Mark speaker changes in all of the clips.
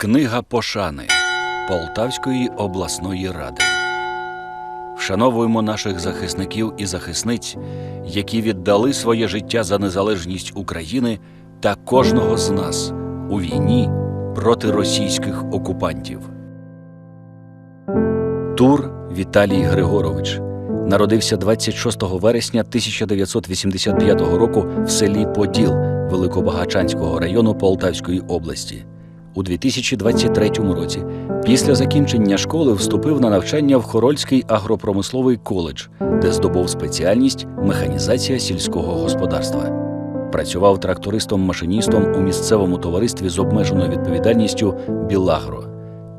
Speaker 1: Книга пошани Полтавської обласної ради. Вшановуємо наших захисників і захисниць, які віддали своє життя за незалежність України та кожного з нас у війні проти російських окупантів. Тур Віталій Григорович народився 26 вересня 1985 року в селі Поділ Великобагачанського району Полтавської області. У 2023 році, після закінчення школи, вступив на навчання в Хорольський агропромисловий коледж, де здобув спеціальність механізація сільського господарства. Працював трактористом-машиністом у місцевому товаристві з обмеженою відповідальністю Білагро.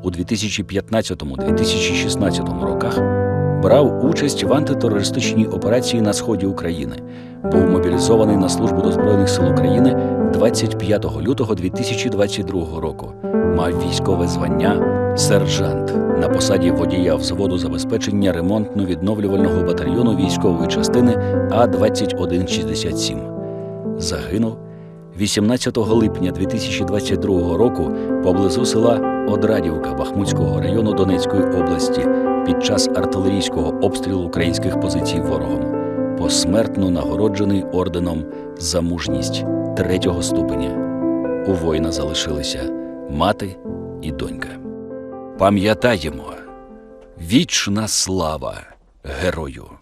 Speaker 1: У 2015-2016 роках брав участь в антитерористичній операції на сході України. Був мобілізований на службу до Збройних сил України 25 лютого 2022 року. Мав військове звання сержант на посаді водія взводу забезпечення ремонтно-відновлювального батальйону військової частини А-2167. Загинув 18 липня 2022 року поблизу села Одрадівка Бахмутського району Донецької області під час артилерійського обстрілу українських позицій ворогом, посмертно нагороджений орденом за мужність третього ступеня. У воїна залишилися мати і донька. Пам'ятаємо, вічна слава герою!